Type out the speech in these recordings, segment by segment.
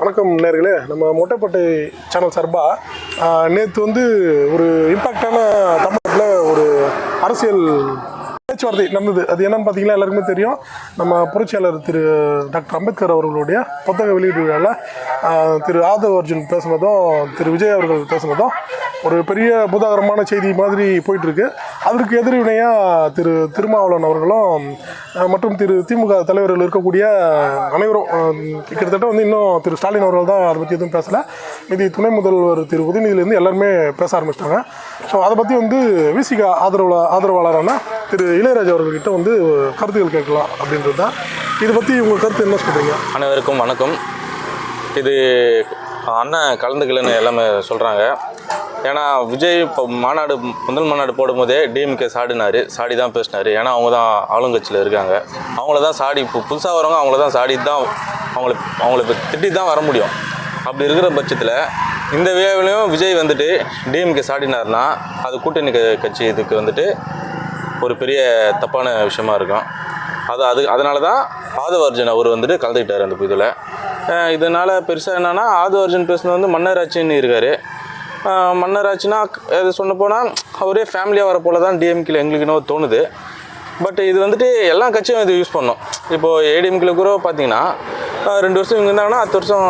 வணக்கம் நேர்களே. நம்ம மொட்டைப்பட்டை சேனல் சார்பாக நேற்று வந்து ஒரு இம்பாக்டான தமிழ்நாட்டில் ஒரு அரசியல் பேச்சுவார்த்தை நடந்தது. அது என்னன்னு பார்த்தீங்கன்னா எல்லாருக்குமே தெரியும். நம்ம புரட்சியாளர் திரு டாக்டர் அம்பேத்கர் அவர்களுடைய புத்தக வெளியீடு விழாவில் திரு ஆதவ் அர்ஜுன் பேசுனதும் திரு விஜய் அவர்கள் பேசுனதும் ஒரு பெரிய பூதாகரமான செய்தி மாதிரி போயிட்டுருக்கு. அதற்கு எதிர்வினையாக திரு திருமாவளவன் அவர்களும் மற்றும் திரு திமுக தலைவர்கள் இருக்கக்கூடிய அனைவரும் கிட்டத்தட்ட வந்து இன்னும் திரு ஸ்டாலின் அவர்கள் தான் அதை பற்றி எதுவும் பேசலை. மீதி துணை முதல்வர் திரு உதயநிதியிலேருந்து எல்லாருமே பேச ஆரம்பிச்சிட்டாங்க. ஸோ அதை பற்றி வந்து விசிக ஆதரவு ஆதரவாளரான திரு இளையராஜா அவர்கள்கிட்ட வந்து கருத்துக்கள் கேட்கலாம் அப்படின்றது தான். இதை பற்றி உங்கள் கருத்து என்ன சொல்கிறீங்க அனைவருக்கும் வணக்கம். இது அண்ணன் கலந்துக்கலன்னு எல்லாமே சொல்கிறாங்க ஏன்னா விஜய் இப்போ மாநாடு முதல் மாநாடு போடும்போதே டிஎம்கே சாடினார். சாடி தான் பேசினார். ஏன்னா அவங்க தான் ஆளுங்கட்சியில் இருக்காங்க. அவங்கள தான் சாடி இப்போ புதுசாக வரவங்க அவங்கள தான் சாடி தான் அவங்கள அவங்கள இப்போ திட்டி தான் வர முடியும். அப்படி இருக்கிற பட்சத்தில் இந்த வேவிலையும் விஜய் வந்துட்டு டிஎம்கே சாடினார்னா அது கூட்டணி க- கட்சி இதுக்கு வந்துட்டு ஒரு பெரிய தப்பான விஷயமா இருக்கும். அது அது அதனால தான் ஆதவர்ஜன் அவர் வந்துட்டு கலந்துக்கிட்டார் அந்த இதில் இதனால் பெருசாக என்னென்னா ஆதவர்ஜன் பேசுனது வந்து மன்னராட்சின்னு இருக்கார். மன்னராட்சினா அது சொன்ன போனால் அவரே ஃபேமிலியாக வர போல தான் டிஎம்கேல எங்களுக்கு இன்னும் தோணுது. பட் இது வந்துட்டு எல்லா கட்சியும் இது யூஸ் பண்ணோம். இப்போது ஏடிஎம்கேல கூட பார்த்தீங்கன்னா ரெண்டு வருஷம் இவங்க இருந்தாங்கன்னா அடுத்த வருஷம்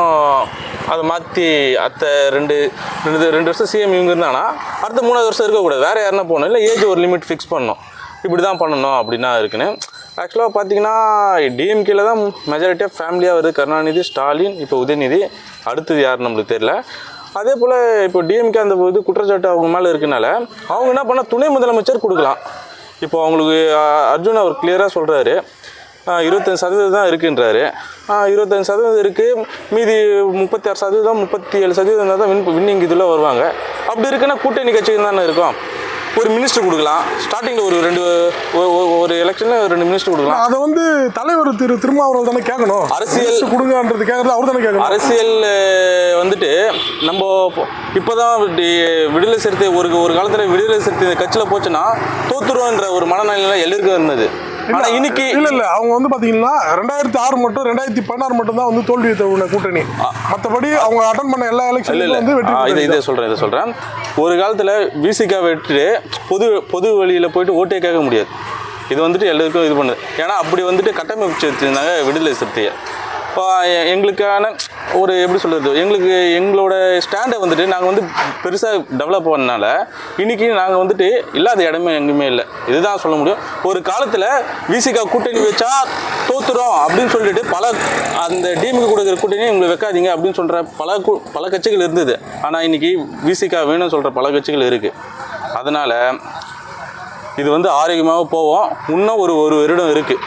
அதை மாற்றி அத்த ரெண்டு ரெண்டு ரெண்டு வருஷம் சிஎம் இவங்க இருந்தாங்கன்னா அடுத்த மூணாவது வருஷம் இருக்கக்கூடாது. வேறு யாருன்னா போகணும். இல்லை ஏஜ் ஒரு லிமிட் ஃபிக்ஸ் பண்ணோம் இப்படி தான் பண்ணணும் அப்படின்னா இருக்குன்னு. ஆக்சுவலாக பார்த்தீங்கன்னா டிஎம்கேல தான் மெஜாரிட்டியாக ஃபேமிலியாக வருது. கருணாநிதி ஸ்டாலின் இப்போ உதயநிதி. அடுத்தது யார் நம்மளுக்கு தெரியல. அதே போல் இப்போ டிஎம்கே அந்த இது குற்றச்சாட்டு அவங்க மேலே இருக்கனால அவங்க என்ன பண்ணால் துணை முதலமைச்சர் கொடுக்கலாம். இப்போ அவங்களுக்கு அர்ஜுன் அவர் கிளியராக சொல்கிறாரு இருபத்தஞ்சு சதவீதம் தான் இருக்குன்றாரு. இருபத்தஞ்சு சதவீதம் இருக்குது மீதி முப்பத்தி ஆறு சதவீதம் முப்பத்தி ஏழு சதவீதம் தான் வின் வின்னிங் இதில் வருவாங்க. அப்படி இருக்குன்னா கூட்டணி கட்சிகள் தானே இருக்கும். ஒரு மினிஸ்டர் கொடுக்கலாம். ஸ்டார்டிங்கில் ஒரு ரெண்டு ஒரு எலெக்ஷனில் ரெண்டு மினிஸ்டர் கொடுக்கலாம். அதை வந்து தலைவர் திரு திருமாவளவன் தானே கேட்கணும். அரசியல் கொடுங்கன்றது கேட்கறது அவர் தானே கேட்கணும். அரசியல் வந்துட்டு நம்ம இப்போ தான் விடுதலை சிறுத்தை ஒரு ஒரு காலத்தில் விடுதலை சிறுத்தை கட்சியில் போச்சுன்னா தோத்துருவோன்ற ஒரு மனநிலையில் எல்லாருக்கும் இருந்தது. இன்னைக்கு இல்ல இல்ல அவங்க வந்து பாத்தீங்கன்னா ரெண்டாயிரத்தி ஆறு மட்டும் ரெண்டாயிரத்தி பதினாறு மட்டும் தான் வந்து தோல்வி தழுவின கூட்டணி மத்தபடி அவங்க அட்டன் பண்ண எல்லா இல்லை வந்து வெற்றி இதை. இதை சொல்கிறேன் இதை சொல்கிறேன் ஒரு காலத்தில் விசிகா விட்டுட்டு பொது பொது வழியில் போயிட்டு ஓட்டே கேட்க முடியாது. இது வந்துட்டு எல்லாருக்கும் இது பண்ணுது. ஏன்னா அப்படி வந்துட்டு கட்டமைப்பு வச்சுருந்தாங்க விடுதலை சிறுத்தையை இப்போ எங்களுக்கான ஒரு எப்படி சொல்கிறது எங்களுக்கு எங்களோட ஸ்டாண்டை வந்துட்டு நாங்கள் வந்து பெருசாக டெவலப் பண்ணனால இன்றைக்கி நாங்கள் வந்துட்டு இல்லாத இடமே எங்கேயுமே இல்லை. இதுதான் சொல்ல முடியும். ஒரு காலத்தில் விசிகா கூட்டணி வச்சா தோத்துறோம் அப்படின்னு சொல்லிட்டு பல அந்த டீமுக்கு கொடுக்குற கூட்டணி எங்களை வைக்காதீங்க அப்படின்னு சொல்கிற பல பல கட்சிகள் இருந்தது. ஆனால் இன்றைக்கி விசிகா வேணும்னு சொல்கிற பல கட்சிகள் இருக்குது அதனால் இது வந்து ஆரோக்கியமாக போவோம். இன்னும் ஒரு ஒரு வருடம் இருக்குது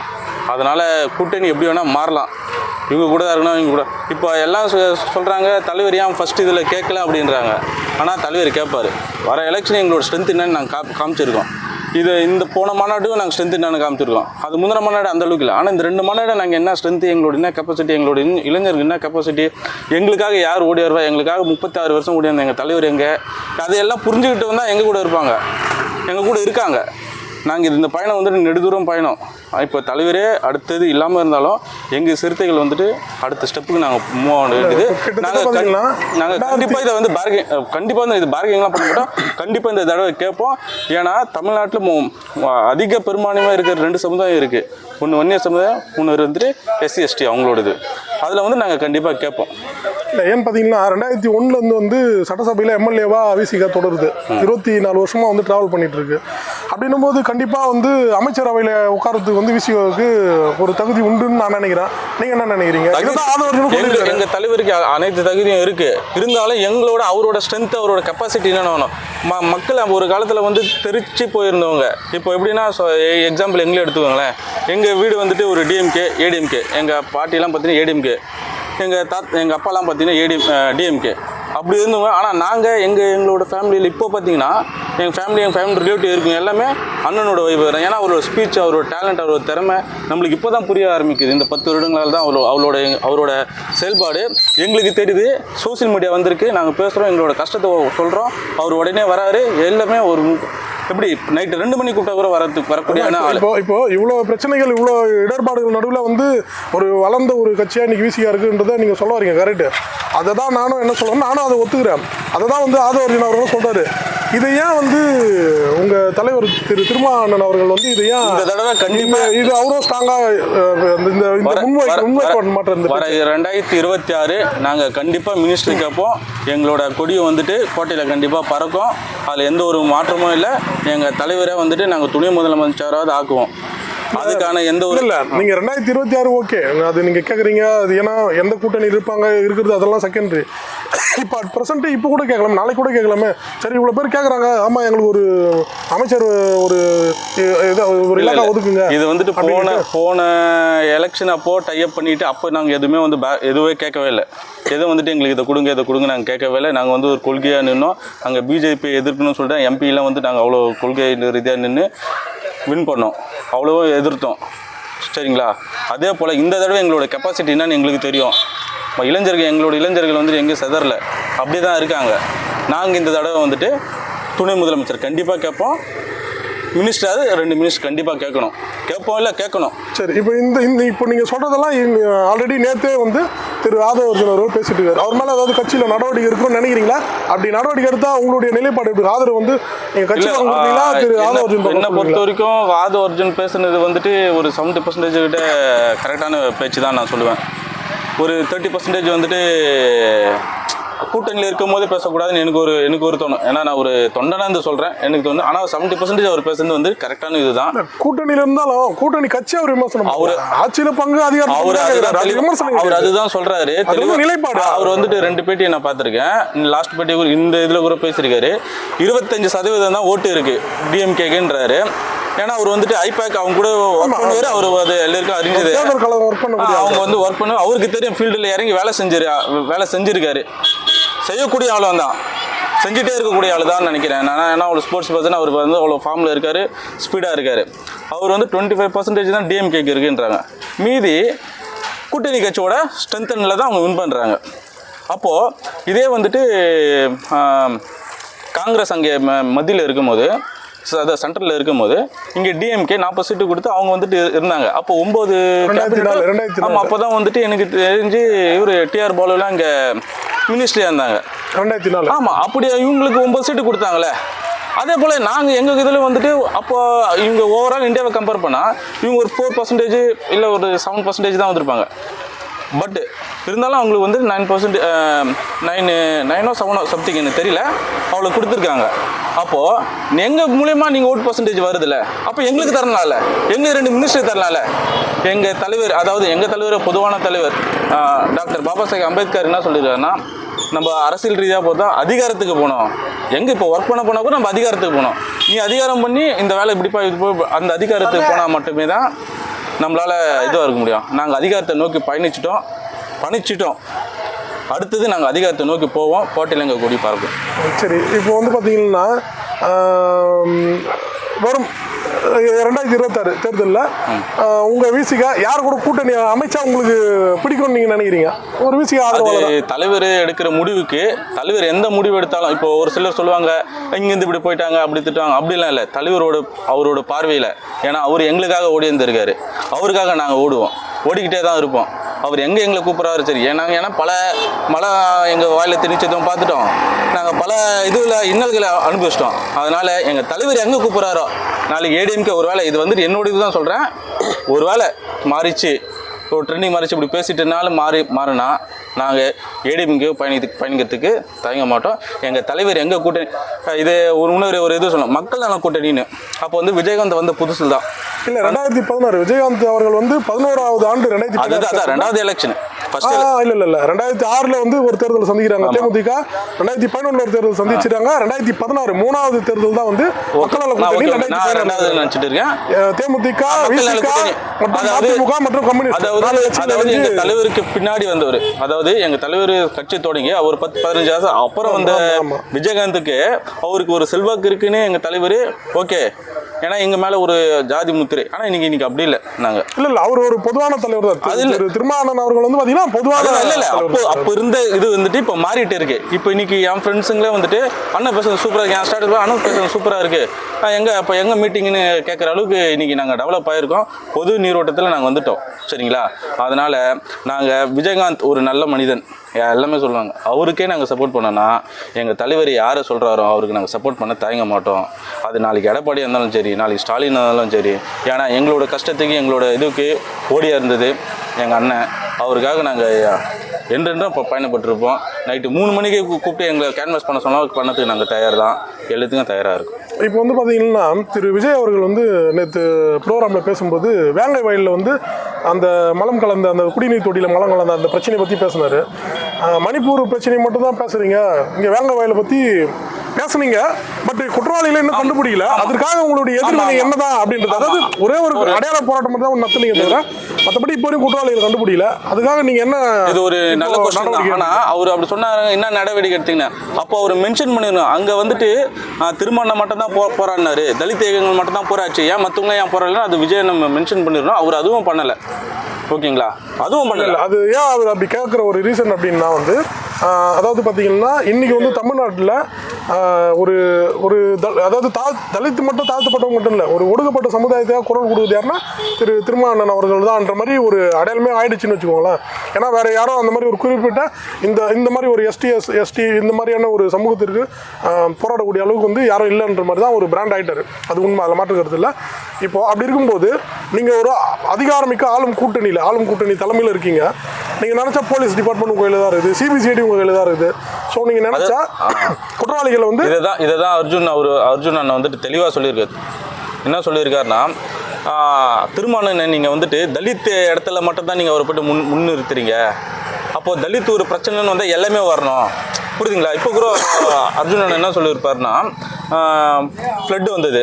அதனால் கூட்டணி எப்படி வேணால் மாறலாம். இவங்க கூட தான் இருக்கணும் இவங்க கூட. இப்போ எல்லாம் சொல்கிறாங்க தலைவர் ஏன் ஃபஸ்ட் இதில் கேட்கல அப்படின்றாங்க. ஆனால் தலைவர் கேட்பார் வர எலெக்ஷன் எங்களோட ஸ்ட்ரென்த் என்னன்னு நாங்கள் கா காமிச்சிருக்கோம். இது இந்த போன மாநாட்டும் நாங்கள் ஸ்ட்ரென்த் என்னென்னு காமிச்சிருக்கோம். அது முந்தின மாநாடு அந்த அளவுக்கு இல்லை. ஆனால் இந்த ரெண்டு மாநாடு நாங்கள் என்ன ஸ்ட்ரென்த் எங்களோட என்ன கெப்பாசிட்டி எங்களோட இன்னும் இளைஞருக்கு என்ன கெப்பாசிட்டி எங்களுக்காக யார் ஓடி வருவா எங்களுக்காக முப்பத்தாறு வருஷம் ஓடி வந்த எங்கள் தலைவர் எங்கே அதையெல்லாம் புரிஞ்சுக்கிட்டு வந்தால் எங்கள் கூட இருப்பாங்க. எங்கள் கூட இருக்காங்க. நாங்கள் இந்த பயணம் வந்துட்டு நெடுதூரம் பயணம். இப்போ தலைவரே அடுத்தது இல்லாமல் இருந்தாலும் எங்கள் சிறுத்தைகள் வந்துட்டு அடுத்த ஸ்டெப்புக்கு நாங்கள் மூவ் ஆக வேண்டியது நாங்கள் நாங்கள் கண்டிப்பாக இதை வந்து பார்கெங் கண்டிப்பாக வந்து இது பார்கெங்லாம் பண்ண மாட்டோம். கண்டிப்பாக இந்த தடவை கேட்போம். ஏன்னா தமிழ்நாட்டில் அதிக பெரும்பான்மையாக இருக்கிற ரெண்டு சமுதாயம் இருக்குது ஒன்று வன்னியர் சமுதாயம் இன்னொரு வந்துட்டு எஸ்சி எஸ்டி அவங்களோடது. அதில் வந்து நாங்கள் கண்டிப்பாக கேட்போம். இல்ல ஏன்னு பார்த்தீங்கன்னா ரெண்டாயிரத்தி ஒண்ணுல இருந்து வந்து சட்டசபையில் எம்எல்ஏவா விசிகா தொடருது. இருபத்தி நாலு வருஷமா வந்து டிராவல் பண்ணிட்டு இருக்கு அப்படின்னும் போது கண்டிப்பா வந்து அமைச்சரவையில உட்காரத்துக்கு வந்து விசிகாவுக்கு ஒரு தகுதி உண்டுன்னு நான் நினைக்கிறேன். நீங்க என்ன நினைக்கிறீங்க? இதுதான் ஆதவர்ஜுனும் எங்க சொல்லியிருக்காரு எங்க தலைவருக்கு அனைத்து தகுதியும் இருக்கு. இருந்தாலும் எங்களோட அவரோட ஸ்ட்ரென்த் அவரோட கெப்பாசிட்டி என்னென்ன வேணும். ம மக்கள் ஒரு காலத்தில் வந்து தெரிச்சு போயிருந்தவங்க. இப்போ எப்படின்னா எக்ஸாம்பிள் எங்களே எடுத்துக்கோங்களேன். எங்கள் வீடு வந்துட்டு ஒரு டிஎம்கே ஏடிஎம்கே எங்கள் பாட்டிலாம் பார்த்தீங்கன்னா ஏடிஎம்கே எங்கள் தாத் எங்கள் அப்பாலாம் பார்த்தீங்கன்னா ஏடி டிஎம்கே அப்படி இருந்தவங்க ஆனால் நாங்கள் எங்கள் எங்களோட ஃபேமிலியில் இப்போ பார்த்தீங்கன்னா எங்கள் ஃபேமிலி எங்கள் ஃபேமிலி ரிலேட்டிவ் இருக்குங்க எல்லாமே அண்ணனோட வைப்பு ஏன்னா அவரோட ஸ்பீச் அவரோட டேலண்ட் அவரோட திறமை நம்மளுக்கு இப்போ தான் புரிய ஆரம்பிக்குது. இந்த பத்து வருடங்களால் தான் அவளோ அவளோட அவரோட செயல்பாடு எங்களுக்கு தெரியுது. சோஷியல் மீடியா வந்திருக்கு. நாங்கள் பேசுகிறோம் எங்களோட கஷ்டத்தை சொல்கிறோம் அவர் உடனே வராரு. எல்லாமே ஒரு எப்படி? நைட்டு ரெண்டு மணி கூப்பிட்டா கூட வரதுக்கு வரக்கூடிய இப்போ இப்போ இவ்வளோ பிரச்சனைகள் இவ்வளோ இடர்பாடுகள் நடுவில் வந்து ஒரு வளர்ந்த ஒரு கட்சியாக இன்னைக்கு விசிகா இருக்குன்றதை நீங்கள் சொல்ல வரீங்க கரெக்டு அதை தான் நானும் என்ன சொல்லணும் நானும் அதை ஒத்துக்கிறேன். அதை தான் வந்து ஆதவர்ஜன் அவர்களும் சொல்கிறாரு இதை ஏன் வந்து உங்கள் தலைவர் திரு திருமாவண்ணன் அவர்கள் வந்து இதை ஏன் இந்த தடவை கண்டிப்பா இது அவரும் ஸ்ட்ராங்காக இந்த ரெண்டாயிரத்தி இருபத்தி ஆறு நாங்கள் கண்டிப்பாக மினிஸ்ட்ரி கேட்போம் எங்களோட கொடியை வந்துட்டு கோட்டையில் கண்டிப்பாக பறக்கும். அதில் எந்த ஒரு மாற்றமும் இல்லை. எங்கள் தலைவரை வந்துட்டு நாங்கள் துணை முதலமைச்சராவது ஆக்குவோம். அதுக்கான எந்த ஒரு இல்ல நீங்க ரெண்டாயிரத்தி இருபத்தி ஆறு ஓகே. அது நீங்க கேக்குறீங்க. அது ஏன்னா எந்த கூட்டணி இருப்பாங்க இருக்கிறது அதெல்லாம் செகண்டரி இப்போ அட் ப்ரெசென்ட் இப்போ கூட கேட்கலாம் நாளைக்கு கூட கேட்கலாமே. சரி இவ்வளோ பேர் கேட்குறாங்க ஆமா எங்களுக்கு ஒரு அமைச்சர் ஒரு இது ஒரு இலாக்கா. ஒதுக்குங்க. இது வந்துட்டு போன. போன எலெக்ஷன் அப்போ டைப் பண்ணிட்டு அப்போ நாங்கள் எதுவுமே வந்து பே- எதுவே கேட்கவே இல்லை. எதுவும் வந்துட்டு எங்களுக்கு இதை கொடுங்க இதை கொடுங்க நாங்கள் கேட்கவே இல்லை. நாங்கள் வந்து ஒரு கொள்கையாக நின்னோம். அங்கே பிஜேபி எதிர்க்கணும்னு சொல்லிட்டு எம்பிலாம் வந்து நாங்கள் அவ்வளோ கொள்கை ரீதியாக நின்று வின் பண்ணோம். அவ்வளோ எதிர்த்தோம். சரிங்களா? அதே போல் இந்த தடவை எங்களோட கெப்பாசிட்டி என்னன்னு எங்களுக்கு தெரியும். இளைஞர்கள் எங்களோட இளைஞர்கள் வந்துட்டு எங்கேயும் செதறல. அப்படி தான் இருக்காங்க. நாங்கள் இந்த தடவை வந்துட்டு துணை முதலமைச்சர் கண்டிப்பாக கேட்போம். மினிஸ்டர் ரெண்டு மினிஸ்டர் கண்டிப்பாக கேட்கணும். கேட்போம் இல்லை கேட்கணும். சரி இப்போ இந்த இந்த இப்போ நீங்க சொல்றதெல்லாம் ஆல்ரெடி நேத்தே வந்து திரு ஆதவர்ஜன் அவர்கள் பேசிட்டு இருக்காரு. அவர் மேல ஏதாவது கட்சியில நடவடிக்கை இருக்கும்னு நினைக்கிறீங்களா? அப்படி நடவடிக்கை எடுத்தா உங்களுடைய நிலைப்பாடு எப்படி? ஆதரவு வந்து நீங்க கட்சி இல்ல, கொடுப்பீங்களா ஆ, திரு ஆதவர்ஜன் என்னை பொறுத்த? வரைக்கும் ஆது அர்ஜுன் பேசுனது வந்துட்டு ஒரு செவன்ட்டி பர்சன்டேஜ் கிட்ட கரெக்டான பேச்சு தான் நான் சொல்லுவேன். ஒரு தேர்ட்டி பர்சன்டேஜ் வந்துட்டு கூட்டணியில் இருக்கும் போதே பேசக்கூடாதுன்னு எனக்கு ஒரு எனக்கு ஒரு தோணும். ஏன்னா நான் ஒரு தொண்டனா இருந்து சொல்கிறேன் எனக்கு தோணும் ஆனால் செவன்ட்டி பர்சன்டேஜ் அவர் பேசுனது வந்து கரெக்டான இதுதான். கூட்டணியில இருந்தாலும் கூட்டணி கட்சி அவர் விமர்சனம் அவரு- ஆட்சியில பங்கு அதிகாரம் அவர் அவர். அதுதான் சொல்றாரு. நிலைப்பாடு. அவர் வந்துட்டு ரெண்டு பேட்டியை நான் பார்த்துருக்கேன். லாஸ்ட் பேட்டி இந்த இதில் கூட பேசியிருக்காரு. இருபத்தஞ்சு சதவீதம் தான் ஓட்டு இருக்கு. டிஎம்கேக்குன்றாரு ஏன்னா அவர் வந்துட்டு ஐபேக் அவங்க கூட ஒர்க் பண்ணுவாரு அவர் அது எல்லாருக்கும் அறிஞ்சது. அவங்க வந்து ஒர்க் பண்ண அவருக்கு தெரியும் ஃபீல்டில் இறங்கி வேலை செஞ்சிரு வேலை செஞ்சிருக்காரு. செய்யக்கூடிய ஆளும் தான். செஞ்சுட்டே இருக்கக்கூடிய ஆள் தான் நினைக்கிறேன். நான் ஏன்னா அவ்வளோ ஸ்போர்ட்ஸ் பர்சன் அவர் வந்து அவ்வளோ ஃபார்மில் இருக்கார் ஸ்பீடாக இருக்கார். அவர் வந்து டுவெண்ட்டி ஃபைவ் பர்சன்டேஜ் தான் டிஎம்கேக்கு இருக்குன்றாங்க. மீதி கூட்டணி கட்சியோட ஸ்ட்ரென்த்தனில் தான் அவங்க வின் பண்ணுறாங்க அப்போது இதே வந்துட்டு காங்கிரஸ் அங்கே மத்தியில் இருக்கும்போது ச- அதான் சென்ட்ரலில் இருக்கும்போது இங்கே டிஎம்கே நாற்பது சீட்டு கொடுத்து அவங்க வந்துட்டு இரு- இருந்தாங்க. அப்போ ஒம்பது ஆமாம் அப்போ தான் வந்துட்டு எனக்கு தெரிஞ்சு இவர் டிஆர் பாலுலாம் இங்கே மினிஸ்ட்ரியாக இருந்தாங்க. ரெண்டாயிரத்தி நாலு. ஆமாம் அப்படி இவங்களுக்கு ஒம்பது சீட்டு கொடுத்தாங்களே. அதே போல் நாங்கள் எங்கள் இதில் வந்துட்டு அப்போ இவங்க ஓவரால் இந்தியாவை கம்பேர் பண்ணால் இவங்க ஒரு ஃபோர் பர்சன்டேஜ் இல்லை ஒரு செவன் பர்சன்டேஜ் தான் வந்திருப்பாங்க. பட் இருந்தாலும் அவங்களுக்கு வந்து நைன் பர்சன்ட் நைனு நைனோ செவனோ சம்திங் எனக்கு தெரியல. அவ்வளோ கொடுத்துருக்காங்க. அப்போது எங்கள் மூலயமா நீங்கள் ஓட் பர்சன்டேஜ் வருதுல்ல அப்போ எங்களுக்கு தரலாம்ல எங்கள் ரெண்டு மினிஸ்டர் தரலாம்ல எங்கள் தலைவர் அதாவது எங்கள் தலைவர் பொதுவான தலைவர் டாக்டர் பாபா சாஹேப் அம்பேத்கர் என்ன சொல்லியிருக்காருன்னா நம்ம அரசியல் ரீதியாக பார்த்தா அதிகாரத்துக்கு போனோம் எங்கே இப்போ ஒர்க் பண்ண போனால் கூட நம்ம அதிகாரத்துக்கு போனோம் நீ அதிகாரம் பண்ணி இந்த வேலை இப்படிப்பா இது போய் அந்த அதிகாரத்துக்கு போனால் மட்டுமே தான் நம்மளால் இதுவாக இருக்க முடியும். நாங்கள் அதிகாரத்தை நோக்கி பயணிச்சிட்டோம். பணிச்சிட்டோம். அடுத்தது நாங்கள் அதிகாரத்தை நோக்கி போவோம். கோட்டையில் எங்கள் கொடி பார்க்கும் சரி இப்போ வந்து பார்த்தீங்கன்னா வரும் ரெண்டாயிரத்தி இருபத்தாறு தேர்தலில் உங்கள் விசிகா யார் கூட கூட்டணி அமைச்சா உங்களுக்கு பிடிக்கும்னு நீங்கள் நினைக்கிறீங்க? ஒரு விசிகா அது ஆதரவாளர்? தலைவர் எடுக்கிற முடிவுக்கு தலைவர் எந்த முடிவு எடுத்தாலும் இப்போ ஒரு சிலர் சொல்லுவாங்க இங்கேருந்து இப்படி போயிட்டாங்க அப்படி திட்டுவாங்க அப்படிலாம் இல்லை. தலைவரோட அவரோட பார்வையில். ஏன்னா அவர் எங்களுக்காக ஓடி இருந்திருக்காரு அவருக்காக நாங்கள் ஓடுவோம். ஓடிக்கிட்டே தான் இருப்போம். அவர் எங்கே எங்களை கூப்பிட்றாரு? சரி ஏன்னா ஏன்னா பல மழை எங்கள் வாயில் திணிச்சதும் பார்த்துட்டோம். நாங்கள் பல இதில் இன்னல்களை அனுபவிச்சிட்டோம். அதனால் எங்கள் தலைவர் எங்கே கூப்பிட்றாரோ? நாளைக்கு ஏடிஎம்கே ஒரு வேலை இது வந்துட்டு என்னோட இதுதான் சொல்கிறேன் ஒரு வேளை மாறிச்சு ஒரு ட்ரெண்டிங் மாறிச்சு இப்படி பேசிட்டனாலும் மாறி மாறினா நாங்கள் ஏடிஎம்கே பயணித்து பயணிக்கிறதுக்கு தயங்க மாட்டோம். எங்கள் தலைவர் எங்கள் கூட்டணி இது ஒரு இன்னொரு ஒரு இது சொல்லணும் மக்கள் நல கூட்டணின்னு. அப்போ வந்து விஜயகாந்த் வந்த புதுசு தான். இல்லை ரெண்டாயிரத்தி பதினாறு விஜயகாந்த் அவர்கள் வந்து பதினோராவது ஆண்டு ரெண்டாயிரத்தி ரெண்டாவது எலெக்ஷன் இல்ல இல்ல இல்ல. ரெண்டாயிரத்தி ஆறுல வந்து ஒரு தேர்தல் சந்திக்கிறாங்க. தேமுதிக. ரெண்டாயிரத்தி பதினொன்றுல ஒரு தேர்தல் சந்திச்சிட்டாங்க. ரெண்டாயிரத்தி பதினாறு மூணாவது தேர்தல் தான் வந்து மக்கள் நல நான் கூட்டணி ஓகே நான் ரெண்டாவது ரெண்டாயிரத்தி நினச்சிட்டு இருக்கேன் அஹ் தேமுதிக அதிமுக மற்றும் கம்யூனிஸ்ட். தலைவருக்கு பின்னாடி வந்தவர். அதாவது எங்க தலைவர் கட்சி தொடங்கி அவர் பத்து பதினஞ்சு வருஷம் அப்புறம் வந்த. விஜயகாந்துக்கு அவருக்கு ஒரு செல்வாக்கு இருக்குன்னு எங்க தலைவர் ஓகே. ஏன்னா எங்கள் மேலே ஒரு ஜாதி முத்திரை. ஆனால் இன்னைக்கு இன்னைக்கு அப்படி இல்லை நாங்கள் இல்ல இல்ல அவர் ஒரு பொதுவான தலைவர் தான். அது இல்ல. திரு திருமாவளவன் அவர்கள் வந்து பாத்தீங்கன்னா பொதுவான இல்ல இல்ல அப்போ. அப்போ இருந்த இது வந்துட்டு இப்போ மாறிட்டு இருக்கு. இப்போ இன்னைக்கு என் ஃப்ரெண்ட்ஸுங்களே வந்துட்டு அண்ணன் பேசுறது சூப்பரா இருக்கு? என் ஸ்டார்ட் அண்ணன் பேசுறது சூப்பரா இருக்கு. அஹ் எங்க அப்போ எங்க மீட்டிங்னு கேட்குற அளவுக்கு இன்னைக்கு நாங்கள் டெவலப் ஆயிருக்கோம். பொது நீரோட்டத்தில் நாங்கள் வந்துட்டோம். சரிங்களா? அதனால நாங்கள் விஜயகாந்த் ஒரு நல்ல மனிதன். எல்லாமே சொல்லுவாங்க. அவருக்கே நாங்கள் சப்போர்ட் பண்ணோன்னா எங்கள் தலைவர் யாரை சொல்கிறாரோ அவருக்கு நாங்கள் சப்போர்ட் பண்ண தயங்க மாட்டோம். அது நாளைக்கு எடப்பாடியாக இருந்தாலும் சரி நாளைக்கு ஸ்டாலின் இருந்தாலும் சரி. ஏன்னா எங்களோட கஷ்டத்துக்கு எங்களோட இதுக்கு ஓடியாக இருந்தது எங்கள் அண்ணன். அவருக்காக நாங்கள் என்றென்றும் இப்போ பயணப்பட்டிருப்போம். நைட்டு மூணு மணிக்கு கூ- கூப்பிட்டு எங்களை கேன்வாஸ் பண்ண சொன்னால் பண்ணதுக்கு நாங்கள் தயார் தான் எல்லாத்துக்கும் தயாராக இருக்கும். இப்போ வந்து பார்த்தீங்கன்னா திரு. விஜய் அவர்கள் வந்து நேற்று ப்ரோக்ராமில் பேசும்போது வேங்கை வயலில் வந்து அந்த மலம் கலந்த அந்த குடிநீர் தொட்டியில் மலம் கலந்த அந்த பிரச்சனையை பற்றி பேசினார். மணிப்பூர் பிரச்சனையை மட்டும் தான் பேசுகிறீங்க இங்கே வேங்க வயலை பற்றி பேசுனீங்க பட் குற்றவாளிகளை இன்னும் கண்டுபிடிக்கல. அதற்காக உங்களுடைய எதிர்வினை என்னதான் அப்படின்றது அதாவது ஒரே ஒரு அடையாள போராட்டம் மட்டும் தான் நடத்துனீங்க தவிர மற்றபடி இப்போ வரைக்கும் குற்றவாளிகளை கண்டுபிடிக்கல. அதுக்காக நீங்கள் என்ன இது ஒரு நல்ல கொஸ்டின் தான். ஆனால் அவர் அப்படி சொன்னாரு என்ன நடவடிக்கை எடுத்தீங்கன்னா? அப்போ அவர் மென்ஷன் பண்ணிடணும். அங்கே வந்துட்டு திருமணம் மட்டும் தான் போ போராடினாரு. தலித் இயக்கங்கள் மட்டும் தான் போராச்சு. ஏன் மற்றவங்க ஏன் போராடலாம் அது விஜய் நம்ம மென்ஷன் பண்ணிடணும். அவர் அதுவும் பண்ணலை. ஓகேங்களா? அதுவும் பண்ணல. அது ஏன் அவர் அப்படி கேட்குற ஒரு ரீசன் அப்படின்னா வந்து அதாவது பார்த்தீங்கன்னா இன்னைக்கு வந்து தமிழ்நாட்டில் ஒரு ஒரு த- அதாவது தா தலித்து மட்டும் தாழ்த்தப்பட்டவங்க மட்டும் இல்லை ஒரு ஒடுக்கப்பட்ட சமுதாயத்துக்காக குரல் கொடுக்குது யாருன்னா திரு திருமாவளவன் அவர்கள் தான்ன்ற மாதிரி ஒரு அடையாளமே ஆயிடுச்சுன்னு வச்சுக்கோங்களேன். ஏன்னா வேறு யாரும் அந்த மாதிரி ஒரு குறிப்பிட்ட இந்த இந்த மாதிரி ஒரு எஸ்டிஎஸ் எஸ்டி இந்த மாதிரியான ஒரு சமூகத்திற்கு போராடக்கூடிய அளவுக்கு வந்து யாரும் இல்லைன்ற மாதிரி தான் ஒரு பிராண்ட் ஆகிட்டார் அது உண்மை அதில் மாற்றுக்கிறது இல்லை. இப்போது அப்படி இருக்கும்போது நீங்கள் ஒரு அதிகாரமிக்க ஆளும் கூட்டணியில் ஆளும் கூட்டணி தலைமையில் இருக்கீங்க. நீங்கள் நினச்சா போலீஸ் டிபார்ட்மெண்ட் உங்கள் தான் இருக்குது. சிபிசிஐடி உங்கள் தான் இருக்குது. ஸோ நீங்கள் நினச்சா குற்றவாளிகளை வந்து இதை தான் இதை தான் அர்ஜுன் அவர் அர்ஜுன் அண்ணன் வந்துட்டு தெளிவாக சொல்லியிருக்காரு. என்ன சொல்லியிருக்காருன்னா திருமணம் நீங்கள் வந்துட்டு தலித் இடத்துல மட்டும் தான் நீங்கள் அவரை போட்டு முன் முன்னிறுத்துறீங்க. அப்போ தலித் ஒரு பிரச்சனைன்னு வந்தால் எல்லாமே வரணும். புரியுதுங்களா? இப்போ கூட அர்ஜுன் என்ன சொல்லியிருப்பாருன்னா ஃப்ளட்டு வந்தது.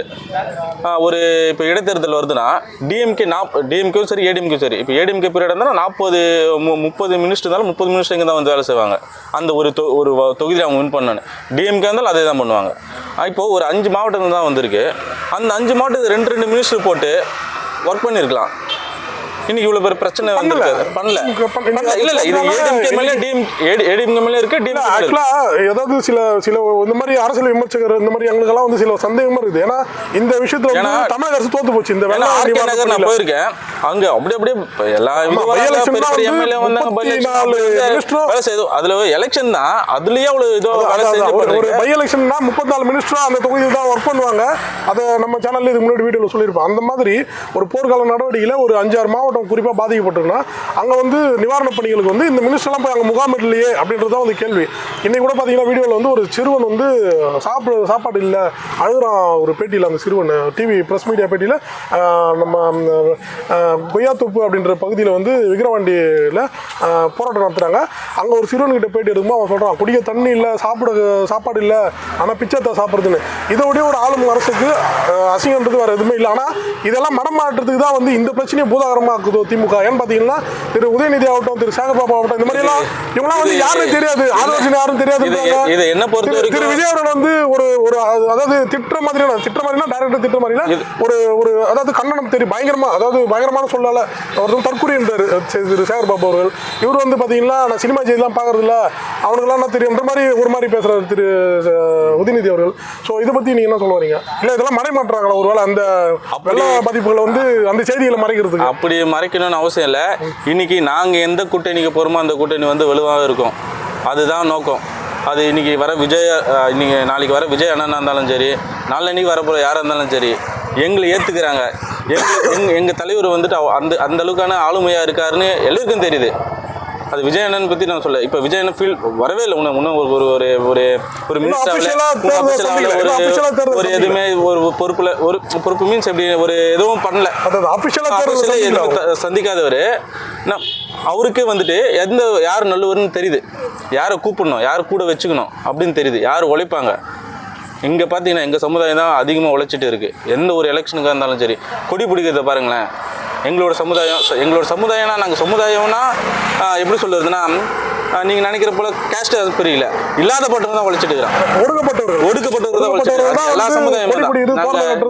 ஒரு இப்போ இடைத்தேர்தல் வருதுன்னா டிஎம்கே நாப் டிஎம்கேவும் சரி ஏடிஎம்கே சரி. இப்போ ஏடிஎம்கே பீரியட் இருந்தால் நாற்பது மு முப்பது மினிஸ்டர் இருந்தாலும் முப்பது மினிஸ்டர் இங்கே தான் வந்து வேலை செய்வாங்க. அந்த ஒரு தொ ஒரு தொகுதியில் அவங்க வின் பண்ணணும் டிஎம்கே இருந்தாலும் அதே தான் பண்ணுவாங்க. இப்போது ஒரு அஞ்சு மாவட்டங்கள் தான் வந்திருக்கு. அந்த அஞ்சு மாவட்டத்துக்கு ரெண்டு ரெண்டு மினிஸ்டர் போட்டு ஒர்க் பண்ணியிருக்கலாம். இன்னைக்கு இவ்வளோ பெரிய பிரச்சனை வந்திருக்காது. பண்ணல. இல்ல இல்ல இது ஏடிஎம்கே மேலே டிஎம் ஏடிஎம்கே மேலே இருக்கு. டிஎம்கே ஆக்சுவலா ஏதாவது சில சில இந்த மாதிரி அரசியல் விமர்சகர் இந்த மாதிரி எங்களுக்கெல்லாம் வந்து சில சந்தேகமா இருக்குது. ஏன்னா இந்த விஷயத்துல வந்து தமிழக அரசு தோத்து போச்சு. இந்த நிவாரண நகர் நான். போயிருக்கேன். அங்க அப்படி அப்படியே எல்லா எம்எல்ஏ வந்தாங்க. by election 34 வந்து minister- வேலை செய்தோம் அதுல எலெக்ஷன் தான். அதுலயே அவ்வளவு இதோ வேலை. ஒரு-. பை எலெக்ஷன்னா முப்பத்தி நாலு மினிஸ்டரும் அந்த தொகுதியில் தான் ஒர்க் பண்ணுவாங்க. அதை நம்ம சேனல்ல இதுக்கு முன்னாடி வீடியோவில் சொல்லியிருப்போம். அந்த மாதிரி ஒரு போர்க்கால நடவடிக்கையில் ஒரு அஞ்சாறு மாவட்டம் குறிப்பாக பாதிக்கப்பட்டிருக்குன்னா அங்கே வந்து நிவாரணப் பணிகளுக்கு வந்து இந்த மினிஸ்டர்லாம் போய் அங்கே முகாமிடலையே அப்படின்றது தான் வந்து கேள்வி. இன்றைக்கி கூட பார்த்தீங்கன்னா வீடியோவில் வந்து ஒரு சிறுவன் வந்து சாப்பிட சாப்பாடு இல்லை அழுகுறான் ஒரு பேட்டியில் அந்த சிறுவன் டிவி ப்ரெஸ் மீடியா பேட்டியில். நம்ம பொய்யாத்தோப்பு அப்படின்ற பகுதியில் வந்து விக்ரவாண்டியில் போராட்டம் நடத்துகிறாங்க அங்கே ஒரு சிறுவன்கிட்ட பேட்டி எடுக்கும்போது அவன் சொல்கிறான் குடிக்க தண்ணி இல்லை சாப்பிட சாப்பாடு இல்லை ஆனால் பிச்சத்தை சாப்பிட்றதுன்னு இதோடய ஒரு ஆளும் அரசுக்கு அசிங்கன்றது வேறு எதுவுமே இல்லை. ஆனால் இதெல்லாம் மடமாற்றத்துக்கு தான் வந்து இந்த பிரச்சனையை பூதாகரமாக்குதோ திமுக ஏன்னு பார்த்தீங்கன்னா திரு உதயநிதி ஆகட்டும் திரு சேகர் பாபு ஆகட்டும் இந்த மாதிரியெல்லாம் இவங்களாம் வந்து யாருன்னு தெரியாது. ஆலோசனை யாரும் தெரியாது இது- என்ன பொறுத்த திரு- திரு வரைக்கும்? விஜய் அவர்கள் வந்து ஒரு ஒரு அது- அதாவது திட்டுற மாதிரியான திட்டுற மாதிரினா டைரக்டர் திட்டுற மாதிரினா ஒரு ஒரு அதாவது கண்டனம் தெரியும். பயங்கரமா அதாவது பயங்கரமான சொல்லல அவர் தற்கொலை என்றார் திரு சேகர் பாபு அவர்கள். இவர் வந்து பாத்தீங்கன்னா நான் சினிமா செய்திலாம் பார்க்கறது இல்ல அவனுக்குலாம் என்ன தெரியும்ன்ற மாதிரி ஒரு மாதிரி பேசுறாரு திரு உதயநிதி அவர்கள். ஸோ இதை பத்தி நீங்க என்ன சொல்ல வரீங்க? இல்ல இதெல்லாம் மறைமாட்டுறாங்களா ஒருவேளை அந்த வெள்ள பாதிப்புகளை வந்து அந்த செய்திகளை மறைக்கிறதுக்கு. அப்படி மறைக்கணும்னு அவசியம் இல்லை. இன்னைக்கு நாங்கள் எந்த கூட்டணிக்கு போகிறோமோ அந்த கூட்டணி வந்து வலுவாக இருக்கும். அதுதான் நோக்கம். அது இன்னைக்கு வர விஜய் இன்றைக்கி இன்னைக்கு நாளைக்கு வர விஜய் அண்ணனாக இருந்தாலும் சரி நாளன்னைக்கு வரப்போகிற யாராக இருந்தாலும் சரி எங்களை ஏற்றுக்கிறாங்க எங்கள் எங்கள் தலைவர் வந்துட்டு அவ- அந்த அந்த அளவுக்கான ஆளுமையாக இருக்காருன்னு எல்லாருக்கும் தெரியுது. அது விஜய் அண்ணன் பற்றி நான் சொல்ல இப்போ விஜய் அண்ணன் ஃபீல் வரவே இல்லை. இன்னும் இன்னும் ஒரு ஒரு ஒரு ஒரு ஒரு மினிஸ்டர் ஒரு எதுவுமே ஒரு பொறுப்புல ஒரு பொறுப்பு மீன்ஸ் எப்படி ஒரு எதுவும் பண்ணல. சந்திக்காதவர். நான் அவருக்கே வந்துட்டு எந்த யார் நல்லவர்னு தெரியுது. யாரை கூப்பிடணும் யாரை கூட வச்சுக்கணும் அப்படின்னு தெரியுது. யார் உழைப்பாங்க? இங்கே பார்த்தீங்கன்னா எங்கள் சமுதாயம் தான் அதிகமாக உழைச்சிட்டு இருக்குது எந்த ஒரு எலெக்ஷனுக்காக இருந்தாலும் சரி. கொடி பிடிக்கிறத பாருங்களேன். எங்களோட சமுதாயம் எங்களோட சமுதாயம்னா நாங்கள் சமுதாயம்னா எப்படி சொல்கிறதுனா நீங்கள் நினைக்கிற போல கேஸ்ட் பிரியல. இல்லாத பட்டவங்க தான் உழைச்சிட்டு இருக்கிறான் ஒடுக்கப்பட்டவர்கள் ஒடுக்கப்பட்டவர்கள் தான் உழைச்சிட்டு. எல்லா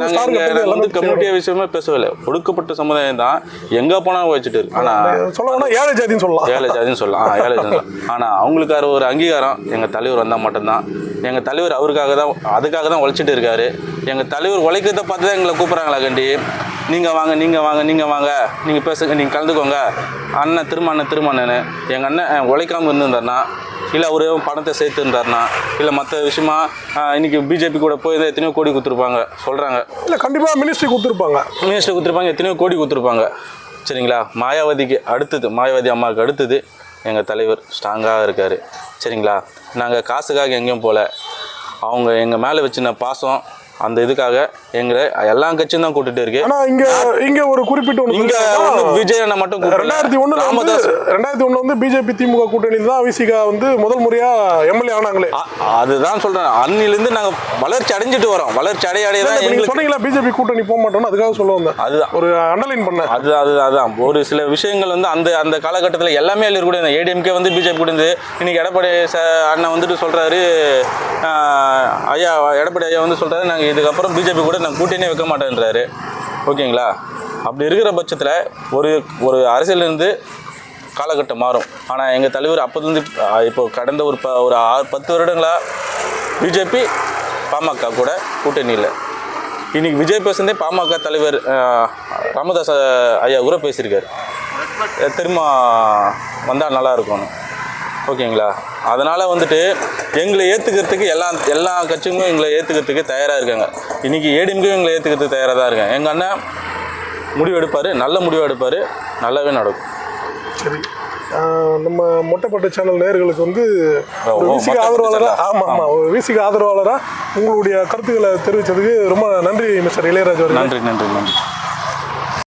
எல்லாமே வந்து கம்யூனிட்டி விஷயமே பேசவே இல்லை ஒடுக்கப்பட்ட சமுதாயம் தான் எங்க போனாலும் உழைச்சிட்டு இருக்கு. ஆனா சொல்ல போனா ஏழை ஜாதின்னு சொல்லலாம். ஏழை ஜாதின்னு சொல்லலாம். ஏழை சொல்லலாம். ஆனா அவங்களுக்கார ஒரு அங்கீகாரம். எங்க தலைவர் வந்தா மட்டும்தான். எங்க தலைவர் அவருக்காக தான் அதுக்காக தான் உழைச்சிட்டு இருக்காரு. எங்க தலைவர் உழைக்கிறத பார்த்து தான் எங்களை கூப்பிடுறாங்களா கண்டி? நீங்க வாங்க நீங்க வாங்க நீங்க வாங்க. நீங்க பேசுங்க நீங்க கலந்துக்கோங்க. அண்ணன் திரும்ப அண்ணன் திரும்ப அண்ணன்னு எங்க அண்ணன் அஹ், உழைக்காம இருந்திருந்தாருன்னா இல்லை அவரு பணத்தை சேர்த்து இருந்தாருன்னா இல்லை மற்ற விஷயமா இன்னைக்கு பிஜேபி கூட போய் தான் எத்தனையோ கோடி கொடுத்துருப்பாங்க. சொல்றாங்க. இல்ல கண்டிப்பா மினிஸ்ட்ரி கொடுத்துருப்பாங்க. மினிஸ்டர் கொடுத்துருப்பாங்க எத்தனையோ கோடி கொடுத்துருப்பாங்க. சரிங்களா? மாயாவதிக்கு அடுத்தது மாயாவதி அம்மாவுக்கு அடுத்தது எங்கள் தலைவர் ஸ்ட்ராங்காக இருக்கார். சரிங்களா? நாங்கள் காசுக்காக எங்கேயும் போகல அவங்க எங்கள் மேலே வச்சின பாசம் அந்த இதுக்காக எங்களை எல்லா கட்சியும் தான் கூட்டிட்டு இருக்கு. ஆனா இங்க இங்க ஒரு குறிப்பிட்ட ஒண்ணு இங்க விஜய் அண்ணா மட்டும். ரெண்டாயிரத்தி வந்து ராமதாஸ். ரெண்டாயிரத்தி ஒண்ணு வந்து பிஜேபி திமுக கூட்டணியில் தான் விசிகா வந்து முதல் முறையா எம்எல்ஏ ஆனாங்களே. அதுதான் சொல்றேன். அன்னிலிருந்து நாங்க வளர்ச்சி அடைஞ்சிட்டு வரோம். வளர்ச்சி அடைய அடைய தான் நீங்க சொன்னீங்களா பிஜேபி கூட்டணி போக மாட்டோம்னு அதுக்காக சொல்ல வந்தேன். அதுதான். ஒரு அண்டர்லைன் பண்ணேன். அது அது அதான். ஒரு சில விஷயங்கள் வந்து அந்த அந்த காலகட்டத்தில் எல்லாமே கூட ஏடிஎம்கே வந்து பிஜேபி கூட இருந்து இன்னைக்கு எடப்பாடி அண்ணன் வந்துட்டு சொல்கிறாரு ஐயா எடப்பாடி ஐயா வந்து சொல்கிறாரு நாங்கள் இதுக்கப்புறம் பிஜேபி கூட நான் கூட்டணியே வைக்க மாட்டேன்றாரு. ஓகேங்களா? அப்படி இருக்கிற பட்சத்தில் ஒரு ஒரு அரசியலிருந்து காலகட்டம் மாறும். ஆனால் எங்கள் தலைவர் அப்போதுலேருந்து இப்போ கடந்த ஒரு ப ஒரு ஆறு பத்து வருடங்களாக பிஜேபி பாமக கூட கூட்டணி இல்லை. இன்றைக்கி விஜய் பேசுனதே பாமக தலைவர் ராமதாஸ் ஐயா கூட பேசியிருக்காரு. திரும்ப வந்தால் நல்லா இருக்கும்னு. ஓகேங்களா? அதனால் வந்துட்டு எங்களை ஏற்றுக்கிறதுக்கு எல்லா எல்லா கட்சிகளும் எங்களை ஏற்றுக்கிறதுக்கு தயாராக இருக்காங்க. இன்றைக்கி ஏடிஎம்கே எங்களை ஏற்றுக்கிறதுக்கு தயாராக தான் இருக்காங்க. எங்கள் அண்ணன் முடிவு எடுப்பார். நல்ல முடிவு எடுப்பார். நல்லாவே நடக்கும். சரி. நம்ம மொட்டைப்பட்டு சேனல் நேயர்களுக்கு வந்து ஒரு ஓ, விசிக மொட்டைப்பட்டு ஆதரவாளரா channel. ஆமா ஆமா. ஒரு விசிக ஆதரவாளரா உங்களுடைய கருத்துக்களை தெரிவித்ததுக்கு ரொம்ப நன்றி மிஸ்டர் இளையராஜ் நன்றி நன்றி நன்றி.